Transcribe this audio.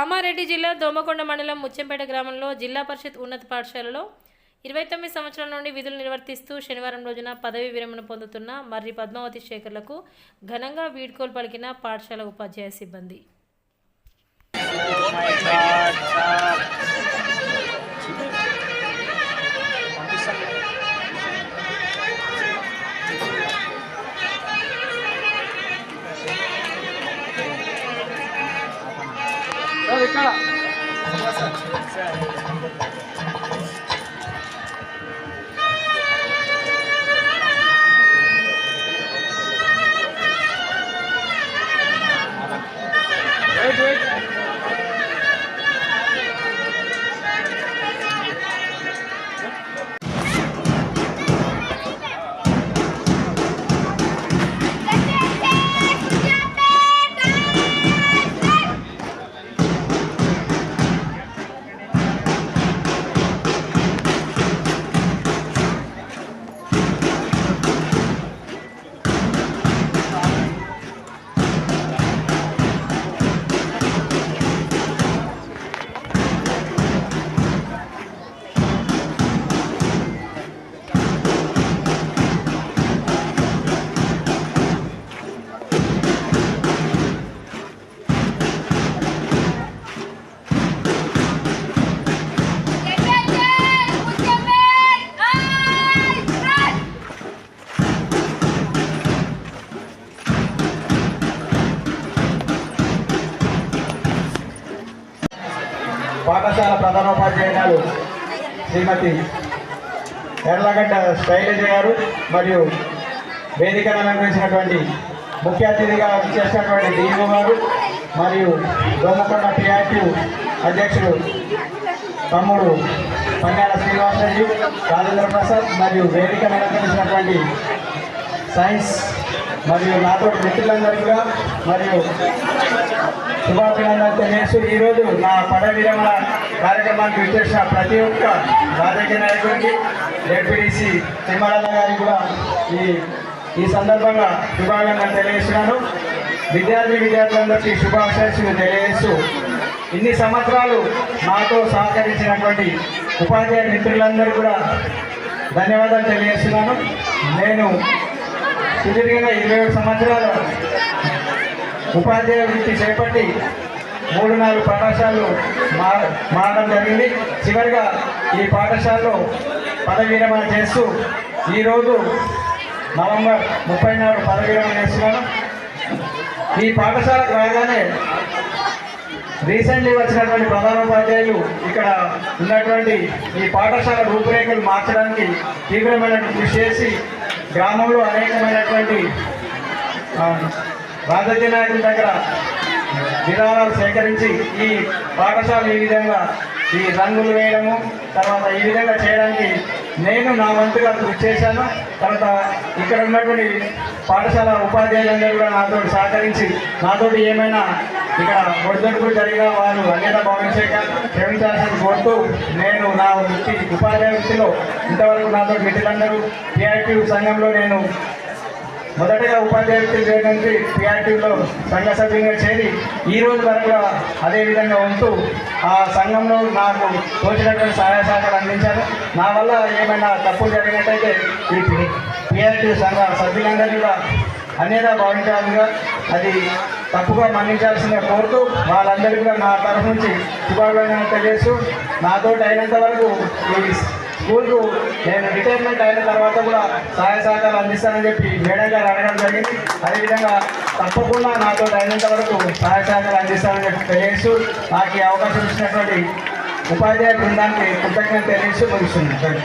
కామారెడ్డి జిల్లా దోమకొండ మండలం ముచ్చెంపేట గ్రామంలో జిల్లా పరిషత్ ఉన్నత పాఠశాలలో ఇరవై తొమ్మిది సంవత్సరాల నుండి విధులు నిర్వర్తిస్తూ శనివారం రోజున పదవి విరమణ పొందుతున్న మర్రి పద్మావతి శేఖర్లకు ఘనంగా వీడ్కోలు పలికిన పాఠశాల ఉపాధ్యాయ సిబ్బంది. 안녕하세요. పాఠశాల ప్రధానోపాధ్యాయురాలు శ్రీమతి ఎర్లగడ్డ శైలజ గారు మరియు వేదికను అలంకరించినటువంటి ముఖ్య అతిథిగా చేసినటువంటి డిఓ గారు మరియు దోమకొండ టీఆర్టీ అధ్యక్షుడు తమ్ముడు పన్యాల శ్రీనివాసరెడ్డి రాజేంద్ర ప్రసాద్ మరియు వేదికను అలంకరించినటువంటి సైన్స్ మరియు నాతో మిత్రులందరికీ మరియు శుభాభినందనలు తెలియజేస్తూ ఈరోజు నా పదవి విరమణ కార్యక్రమానికి విచ్చేసిన ప్రతి ఒక్క రాజకీయ నాయకుడికి డిప్యూటీసీ తిమ్మరన్న గారికి కూడా ఈ ఈ సందర్భంగా శుభాభినందనలు తెలియజేస్తున్నాను. విద్యార్థి విద్యార్థులందరికీ శుభాకాంక్షలు తెలియజేస్తూ ఇన్ని సంవత్సరాలు నాతో సహకరించినటువంటి ఉపాధ్యాయ మిత్రులందరూ కూడా ధన్యవాదాలు తెలియజేస్తున్నాను. నేను సుదీర్ఘంగా ఇరవై ఏడు సంవత్సరాల ఉపాధ్యాయ వృత్తి చేపట్టి మూడు నాలుగు పాఠశాలలు మా మారడం జరిగింది. చివరిగా ఈ పాఠశాలలో పదవి విరమణ చేస్తూ ఈరోజు నవంబర్ ముప్పై నాలుగు పదవి విరమణ చేస్తున్నాను. ఈ పాఠశాలకు రాగానే రీసెంట్లీ వచ్చినటువంటి ప్రధానోపాధ్యాయులు ఇక్కడ ఉన్నటువంటి ఈ పాఠశాల రూపురేఖలు మార్చడానికి తీవ్రమైన కృషి చేసి గ్రామంలో అనేకమైనటువంటి భారతీయ నాయకుల దగ్గర విధానాలు సేకరించి ఈ పాఠశాల ఈ విధంగా ఈ రంగులు వేయడము తర్వాత ఈ విధంగా చేయడానికి నేను నా వంతుగా కృషి చేశాను. తర్వాత ఇక్కడ ఉన్నటువంటి పాఠశాల ఉపాధ్యాయులందరూ కూడా నాతో సహకరించి నాతోటి ఏమైనా ఇక్కడ ఒడిదొడుకులు జరిగిన వారు అన్యత భావించక క్షమించాల్సిన కోరుతూ నేను నా వృత్తి ఉపాధ్యాయ వృత్తిలో ఇంతవరకు నాతో మిత్రులందరూ క్రియేటివ్ సంఘంలో నేను మొదటగా ఉపాధ్యాయులు చేయడానికి పిఆర్టీలో సంఘ సభ్యులుగా చేరి ఈ రోజు వరకు కూడా అదే విధంగా ఉంటూ ఆ సంఘంలో నాకు తోచినటువంటి సహాయ సహకారం అందించాను నా వల్ల ఏమైనా తప్పులు జరిగినట్టయితే ఈ పిఆర్టీ సంఘ సభ్యులందరూ కూడా అనేదా భావించాలిగా అది తప్పుగా మన్నించాల్సిందిగా కోరుతూ వాళ్ళందరికీ కూడా నా తరఫు నుంచి శుభాకాంక్షలు తెలియజేస్తూ నాతో అయినంత వరకు ఈ స్కూల్కు నేను రిటైర్మెంట్ అయిన తర్వాత కూడా సహాయ సహకారాలు అందిస్తానని చెప్పి మేడం గారు అడగడం జరిగింది. అదేవిధంగా తప్పకుండా నాతో అయినంత వరకు సహాయ సహకారాలు అందిస్తానని చెప్పి తెలియజేస్తూ నాకు ఈ అవకాశం ఇచ్చినటువంటి ఉపాధ్యాయ బృందానికి కృతజ్ఞత తెలియజేస్తూ ముగిస్తున్నాను.